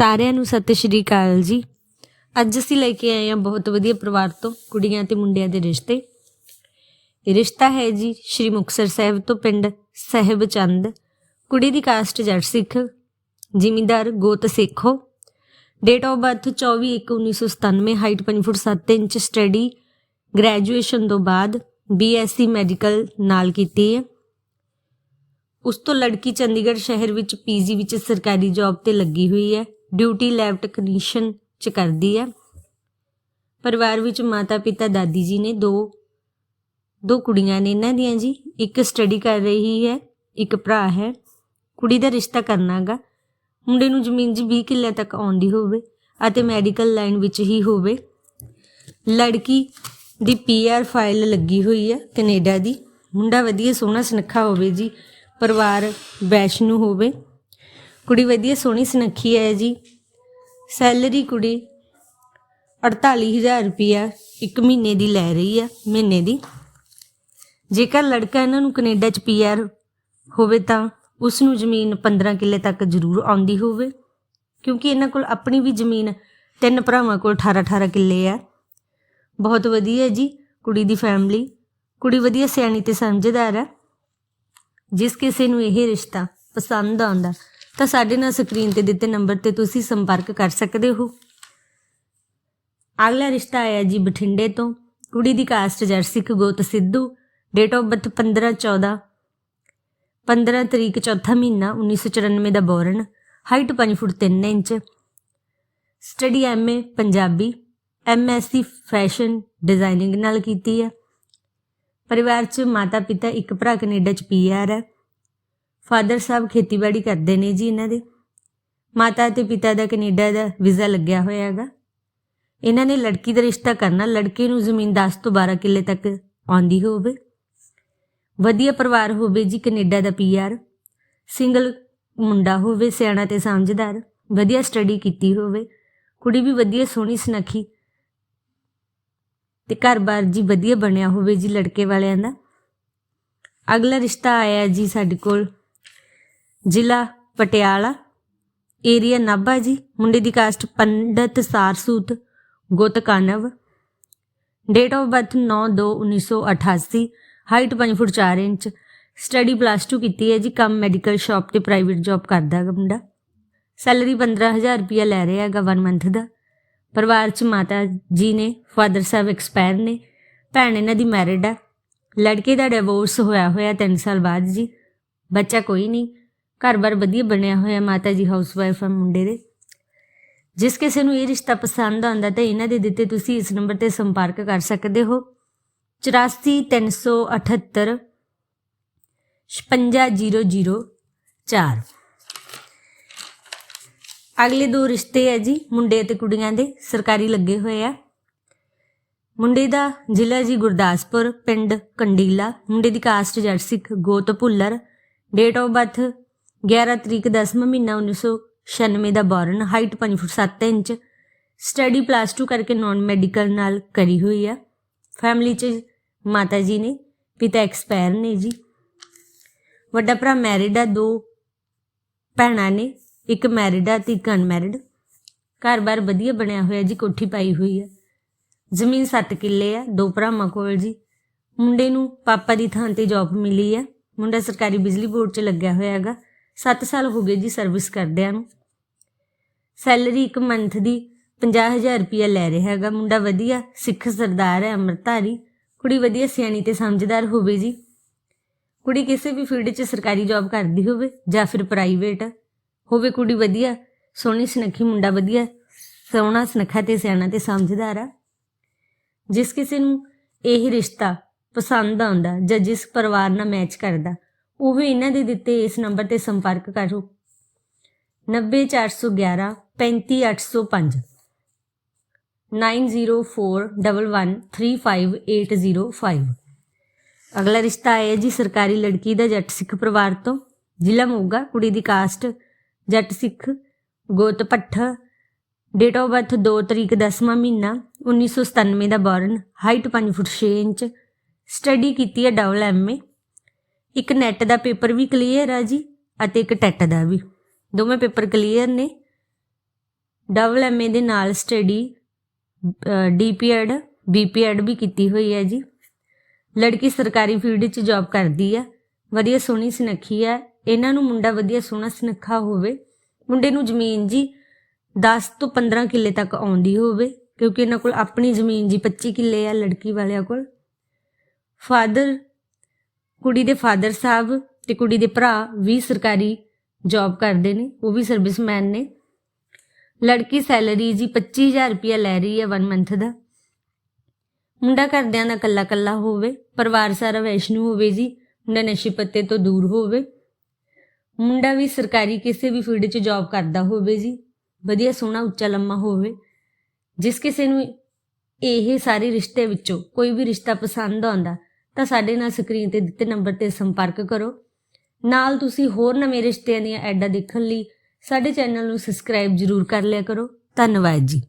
ਸਾਰਿਆਂ ਨੂੰ ਸਤਿ ਸ਼੍ਰੀ ਅਕਾਲ ਜੀ। ਅੱਜ ਅਸੀਂ ਲੈ ਕੇ ਆਏ ਹਾਂ ਬਹੁਤ ਵਧੀਆ ਪਰਿਵਾਰ ਤੋਂ ਕੁੜੀਆਂ ਤੇ ਮੁੰਡਿਆਂ ਦੇ ਰਿਸ਼ਤੇ। ਇਹ ਰਿਸ਼ਤਾ ਹੈ ਜੀ ਸ਼੍ਰੀ ਮੁਕਤਸਰ ਸਾਹਿਬ ਤੋਂ ਪਿੰਡ ਸਹਿਬ ਚੰਦ। ਕੁੜੀ ਦੀ ਕਾਸਟ ਜੱਟ ਸਿੱਖ, ਜ਼ਿਮੀਂਦਾਰ ਗੋਤ Sekhon. Date of birth 24/1/1997 height 5 foot 7 inch study graduation ਤੋਂ ਬਾਅਦ ਬੀਐਸਸੀ ਮੈਡੀਕਲ ਨਾਲ ਕੀਤੀ ਹੈ। ਉਸ ਤੋਂ ਲੜਕੀ ਚੰਡੀਗੜ੍ਹ ਸ਼ਹਿਰ ਵਿੱਚ ਪੀਜੀ ਵਿੱਚ ਸਰਕਾਰੀ ਜੌਬ ਤੇ ਲੱਗੀ ਹੋਈ ਹੈ। ਡਿਊਟੀ ਲੈਬ ਟੈਕਨੀਸ਼ੀਅਨ ਚ ਕਰਦੀ ਹੈ ਪਰਿਵਾਰ ਵਿੱਚ ਮਾਤਾ ਪਿਤਾ, ਦਾਦੀ ਜੀ ਨੇ ਦੋ ਦੋ ਕੁੜੀਆਂ ਨੇ ਇਹਨਾਂ ਦੀਆਂ ਜੀ। ਇੱਕ ਸਟੱਡੀ ਕਰ ਰਹੀ ਹੈ, ਇੱਕ ਭਰਾ ਹੈ। ਕੁੜੀ ਦਾ ਰਿਸ਼ਤਾ ਕਰਨਾਗਾ। ਮੁੰਡੇ ਨੂੰ ਜ਼ਮੀਨ ਜੀ 20 ਕਿੱਲੇ ਤੱਕ ਆਉਂਦੀ ਹੋਵੇ ਅਤੇ ਮੈਡੀਕਲ ਲਾਈਨ ਵਿੱਚ ਹੀ ਹੋਵੇ। ਲੜਕੀ ਦੀ ਪੀਆਰ ਫਾਈਲ ਲੱਗੀ ਹੋਈ ਹੈ ਕੈਨੇਡਾ ਦੀ। ਮੁੰਡਾ ਵਧੀਆ ਸੋਹਣਾ ਸੁਨੱਖਾ ਹੋਵੇ ਜੀ। ਪਰਿਵਾਰ ਵੈਸ਼ਨੂ ਹੋਵੇ। ਕੁੜੀ ਵਧੀਆ ਸੋਹਣੀ ਸੁਨੱਖੀ ਹੈ ਜੀ। ਸੈਲਰੀ ਕੁੜੀ 48000 ਰੁਪਿਆ ਇੱਕ ਮਹੀਨੇ ਦੀ ਲੈ ਰਹੀ ਆ, ਮਹੀਨੇ ਦੀ। ਜੇਕਰ ਲੜਕਾ ਇਹਨਾਂ ਨੂੰ ਕੈਨੇਡਾ ਚ ਪੀਆਰ ਹੋਵੇ ਤਾਂ ਉਸ ਨੂੰ ਜ਼ਮੀਨ 15 ਕਿੱਲੇ ਤੱਕ ਜ਼ਰੂਰ ਆਉਂਦੀ ਹੋਵੇ, ਕਿਉਂਕਿ ਇਹਨਾਂ ਕੋਲ ਆਪਣੀ ਵੀ ਜ਼ਮੀਨ ਤਿੰਨ ਭਰਾਵਾਂ ਕੋਲ 18 18 ਕਿੱਲੇ ਆ। ਬਹੁਤ ਵਧੀਆ ਜੀ ਕੁੜੀ ਦੀ ਫੈਮਿਲੀ ਕੁੜੀ ਵਧੀਆ ਸਿਆਣੀ ਤੇ ਸਮਝਦਾਰ ਆ। ਜਿਸ ਕਿਸੇ ਨੂੰ ਇਹ ਰਿਸ਼ਤਾ ਪਸੰਦ ਆਉਂਦਾ ਤਾਂ ਸਾਡੇ ਨਾਲ ਸਕਰੀਨ ਤੇ ਦਿੱਤੇ ਨੰਬਰ ਤੇ ਤੁਸੀਂ ਸੰਪਰਕ ਕਰ ਸਕਦੇ ਹੋ। ਅਗਲਾ ਰਿਸ਼ਤਾ ਆਇਆ ਜੀ ਬਠਿੰਡੇ ਤੋਂ। ਕੁੜੀ ਦੀ ਕਾਸਟ ਜਰਸਿਕ ਗੋਤ ਸਿੱਧੂ। ਡੇਟ ਆਫ ਬਰਥ 15 14 15 ਤਰੀਕ ਚੌਥਾ ਮਹੀਨਾ 1994 ਦਾ born. Height 5 foot 3 inch. Study MA Punjabi. MSc fashion designing ਨਾਲ ਕੀਤੀ ਹੈ ਪਰਿਵਾਰ 'ਚ ਮਾਤਾ ਪਿਤਾ ਇੱਕ ਭਰਾ ਕੈਨੇਡਾ 'ਚ ਪੀਆਰ ਹੈ ਫਾਦਰ ਸਾਹਿਬ ਖੇਤੀਬਾੜੀ ਕਰਦੇ ਨੇ ਜੀ ਇਹਨਾਂ ਦੇ। ਮਾਤਾ ਤੇ ਪਿਤਾ ਦਾ ਕੈਨੇਡਾ ਦਾ ਵੀਜ਼ਾ ਲੱਗਿਆ ਹੋਇਆ ਹੈਗਾ। ਇਹਨਾਂ ਨੇ ਲੜਕੀ ਦਾ ਰਿਸ਼ਤਾ ਕਰਨਾ, ਲੜਕੇ ਨੂੰ ਜ਼ਮੀਨ 10 ਤੋਂ 12 ਕਿੱਲੇ ਤੱਕ ਆਉਂਦੀ ਹੋਵੇ। ਵਧੀਆ ਪਰਿਵਾਰ ਹੋਵੇ ਜੀ, ਕੈਨੇਡਾ ਦਾ ਪੀਆਰ ਸਿੰਗਲ ਮੁੰਡਾ ਹੋਵੇ, ਸਿਆਣਾ ਤੇ ਸਮਝਦਾਰ, ਵਧੀਆ ਸਟੱਡੀ ਕੀਤੀ ਹੋਵੇ। ਕੁੜੀ ਵੀ ਵਧੀਆ ਸੋਹਣੀ ਸੁਨੱਖੀ ਤੇ ਘਰ-ਬਾਰ ਜੀ ਵਧੀਆ ਬਣਿਆ ਹੋਵੇ ਜੀ ਲੜਕੇ ਵਾਲਿਆਂ ਦਾ। ਅਗਲਾ ਰਿਸ਼ਤਾ ਆਇਆ ਜੀ ਸਾਡੇ ਕੋਲ ਜ਼ਿਲ੍ਹਾ ਪਟਿਆਲਾ ਏਰੀਆ ਨਾਭਾ ਜੀ। ਮੁੰਡੇ ਦੀ caste Pandit Saraswat ਗੋਤਕਾਨਵ। Date of birth 9/2/1988 height 5 foot 4 inch. Study plus 2 ਕੀਤੀ ਹੈ ਜੀ। ਕੰਮ ਮੈਡੀਕਲ ਸ਼ਾਪ ਤੇ ਪ੍ਰਾਈਵੇਟ ਜੌਬ ਕਰਦਾ ਹੈਗਾ ਮੁੰਡਾ। ਸੈਲਰੀ 15000 ਰੁਪਇਆ ਲੈ ਰਿਹਾ ਹੈਗਾ 1 ਮੰਥ ਦਾ। ਪਰਿਵਾਰ 'ਚ ਮਾਤਾ ਜੀ ਨੇ ਫਾਦਰ ਸਾਹਿਬ ਐਕਸਪਾਇਰ ਨੇ। ਭੈਣ ਇਹਨਾਂ ਦੀ ਮੈਰਿਡ ਆ। ਲੜਕੇ ਦਾ ਡਿਵੋਰਸ ਹੋਇਆ ਹੋਇਆ 3 ਸਾਲ ਬਾਅਦ ਜੀ। ਬੱਚਾ ਕੋਈ ਨਹੀਂ। ਘਰ-ਬਾਰ ਵਧੀਆ ਬਣਿਆ ਹੋਇਆ ਮਾਤਾ ਜੀ ਹਾਊਸਵਾਈਫ ਆ ਮੁੰਡੇ ਦੇ। ਜਿਸ ਕਿਸੇ ਨੂੰ ਇਹ ਰਿਸ਼ਤਾ ਪਸੰਦ ਆਉਂਦਾ ਤਾਂ ਇਹਨਾਂ ਦੇ ਦਿੱਤੇ ਤੁਸੀਂ ਇਸ ਨੰਬਰ ਤੇ ਸੰਪਰਕ ਕਰ ਸਕਦੇ ਹੋ। 84378 55004 ਅਗਲੇ ਦੋ ਰਿਸ਼ਤੇ ਹੈ ਜੀ ਮੁੰਡੇ ਅਤੇ ਕੁੜੀਆਂ ਦੇ ਸਰਕਾਰੀ ਲੱਗੇ ਹੋਏ ਆ। ਮੁੰਡੇ ਦਾ ਜ਼ਿਲ੍ਹਾ ਜੀ ਗੁਰਦਾਸਪੁਰ, ਪਿੰਡ ਕੰਡੀਲਾ। ਮੁੰਡੇ ਦੀ ਕਾਸਟ ਜਰਸਿਕ ਗੋਤ ਭੁੱਲਰ। ਡੇਟ ਆਫ ਬਰਥ 11 ਤਰੀਕ 10ਵਾਂ ਮਹੀਨਾ 1996 ਦਾ born height 5 foot 7 inch study plus 2 ਕਰਕੇ ਨਾਨ ਮੈਡੀਕਲ ਨਾਲ ਕਰੀ ਹੋਈ ਆ। ਫੈਮਿਲੀ 'ਚ ਮਾਤਾ ਜੀ ਨੇ, ਪਿਤਾ ਐਕਸਪਾਇਰ ਨੇ ਜੀ। ਵੱਡਾ ਭਰਾ ਮੈਰਿਡ ਆ, ਦੋ ਭੈਣਾਂ ਨੇ, ਇੱਕ ਮੈਰਿਡ ਆ ਤੇ ਇੱਕ ਅਨਮੈਰਿਡ ਘਰ-ਬਾਰ ਵਧੀਆ ਬਣਿਆ ਹੋਇਆ ਜੀ, ਕੋਠੀ ਪਾਈ ਹੋਈ ਆ। ਜ਼ਮੀਨ 7 ਕਿੱਲੇ ਆ, ਦੋ ਭਰਾਵਾਂ ਕੋਲ ਜੀ। ਮੁੰਡੇ ਨੂੰ ਪਾਪਾ ਦੀ ਥਾਂ ਤੇ ਜੌਬ ਮਿਲੀ ਆ। ਮੁੰਡਾ ਸਰਕਾਰੀ ਬਿਜਲੀ ਬੋਰਡ 'ਚ ਲੱਗਿਆ ਹੋਇਆ ਹੈਗਾ। 7 ਸਾਲ ਹੋ ਗਏ ਜੀ ਸਰਵਿਸ ਕਰਦਿਆਂ ਨੂੰ। ਸੈਲਰੀ ਇੱਕ ਮੰਥ ਦੀ 50000 ਰੁਪਇਆ ਲੈ ਰਿਹਾ ਹੈਗਾ। ਮੁੰਡਾ ਵਧੀਆ ਸਿੱਖ ਸਰਦਾਰ ਹੈ, ਅੰਮ੍ਰਿਤਧਾਰੀ। ਕੁੜੀ ਵਧੀਆ ਸਿਆਣੀ ਤੇ ਸਮਝਦਾਰ ਹੋਵੇ ਜੀ। ਕੁੜੀ ਕਿਸੇ ਵੀ ਫੀਲਡ 'ਚ ਸਰਕਾਰੀ ਜੌਬ ਕਰਦੀ ਹੋਵੇ ਜਾਂ ਫਿਰ ਪ੍ਰਾਈਵੇਟ ਹੋਵੇ ਕੁੜੀ ਵਧੀਆ, ਸੋਹਣੀ ਸੁਨੱਖੀ ਮੁੰਡਾ ਵਧੀਆ, ਸੋਹਣਾ ਸੁਨੱਖਾ ਤੇ ਸਿਆਣਾ ਤੇ ਸਮਝਦਾਰ ਆ। ਜਿਸ ਕਿਸੇ ਨੂੰ ਇਹ ਰਿਸ਼ਤਾ ਪਸੰਦ ਆਉਂਦਾ ਜਾਂ ਜਿਸ ਪਰਿਵਾਰ ਨਾਲ ਮੈਚ ਕਰਦਾ ਉਹ ਵੀ ਇਹਨਾਂ ਦੇ ਦਿੱਤੇ ਇਸ ਨੰਬਰ ਤੇ ਸੰਪਰਕ ਕਰੋ। 90411 35805 9041135805 ਅਗਲਾ ਰਿਸ਼ਤਾ ਆਇਆ ਜੀ, ਸਰਕਾਰੀ ਲੜਕੀ ਦਾ ਜੱਟ ਸਿੱਖ ਪਰਿਵਾਰ ਤੋਂ। ਜ਼ਿਲ੍ਹਾ ਮੋਗਾ, ਕੁੜੀ ਦੀ ਕਾਸਟ, ਜੱਟ ਸਿੱਖ, ਗੋਤ ਪੱਠਾ ਡੇਟ ਆਫ ਬਰਥ 2 ਤਰੀਕ 10ਵਾਂ ਮਹੀਨਾ 1997 ਦਾ born, height 5 foot 6 inch, study ਕੀਤੀ ਹੈ ਡਬਲ ਐਮਏ ਇੱਕ ਨੈਟ ਦਾ ਪੇਪਰ ਵੀ ਕਲੀਅਰ ਆ ਜੀ ਅਤੇ ਇੱਕ ਟੈਟ ਦਾ ਵੀ। ਦੋਵੇਂ ਪੇਪਰ ਕਲੀਅਰ ਨੇ। ਡਬਲ ਐਮਏ ਦੇ ਨਾਲ ਸਟੱਡੀ ਡੀਪੀਐਡ ਬੀਪੀਐਡ ਵੀ ਕੀਤੀ ਹੋਈ ਹੈ ਜੀ। ਲੜਕੀ ਸਰਕਾਰੀ ਫੀਲਡ 'ਚ ਜੌਬ ਕਰਦੀ ਆ। ਵਧੀਆ ਸੋਹਣੀ ਸੁਨੱਖੀ ਆ। ਇਹਨਾਂ ਨੂੰ ਮੁੰਡਾ ਵਧੀਆ ਸੋਹਣਾ ਸੁਨੱਖਾ ਹੋਵੇ। ਮੁੰਡੇ ਨੂੰ ਜ਼ਮੀਨ ਜੀ 10 ਤੋਂ 15 ਕਿੱਲੇ ਤੱਕ ਆਉਂਦੀ ਹੋਵੇ, ਕਿਉਂਕਿ ਇਹਨਾਂ ਕੋਲ ਆਪਣੀ ਜ਼ਮੀਨ ਜੀ 25 ਕਿੱਲੇ ਆ ਲੜਕੀ ਵਾਲਿਆਂ ਕੋਲ। ਫਾਦਰ ਕੁੜੀ ਦੇ ਫਾਦਰ ਸਾਹਿਬ ਤੇ ਕੁੜੀ ਦੇ ਭਰਾ ਵੀ ਸਰਕਾਰੀ ਜੌਬ ਕਰਦੇ ਨੇ, ਉਹ ਵੀ ਸਰਵਿਸਮੈਨ ਨੇ। ਲੜਕੀ ਸੈਲਰੀ ਜੀ 25000 ਰੁਪਇਆ ਲੈ ਰਹੀ ਹੈ 1 ਮੰਥ ਦਾ। ਮੁੰਡਾ ਘਰਦਿਆਂ ਦਾ ਕੱਲਾ ਕੱਲਾ ਹੋਵੇ, ਪਰਿਵਾਰ ਸਾਰਾ ਵੈਸ਼ਨੂ ਹੋਵੇ ਜੀ, ਮੁੰਡਾ ਨਸ਼ੇ ਪੱਤੇ ਤੋਂ ਦੂਰ ਹੋਵੇ। ਮੁੰਡਾ ਵੀ ਸਰਕਾਰੀ ਕਿਸੇ ਵੀ ਫੀਲਡ 'ਚ ਜੌਬ ਕਰਦਾ ਹੋਵੇ ਜੀ, ਵਧੀਆ ਸੋਹਣਾ ਉੱਚਾ ਲੰਮਾ ਹੋਵੇ, ਜਿਸ ਕਿਸੇ ਨੂੰ ਇਹ ਸਾਰੇ ਰਿਸ਼ਤੇ ਵਿੱਚੋਂ ਕੋਈ ਵੀ ਰਿਸ਼ਤਾ ਪਸੰਦ ਆਉਂਦਾ ਤਾਂ ਸਾਡੇ ਨਾਲ ਸਕਰੀਨ ਤੇ ਦਿੱਤੇ ਨੰਬਰ ਤੇ ਸੰਪਰਕ ਕਰੋ। ਨਾਲ ਤੁਸੀਂ ਹੋਰ ਨਵੇਂ ਰਿਸ਼ਤਿਆਂ ਦੀਆਂ ਐਡਾਂ ਦੇਖਣ ਲਈ ਸਾਡੇ ਚੈਨਲ ਨੂੰ ਸਬਸਕ੍ਰਾਈਬ ਜ਼ਰੂਰ ਕਰ ਲਿਆ ਕਰੋ। ਧੰਨਵਾਦ ਜੀ।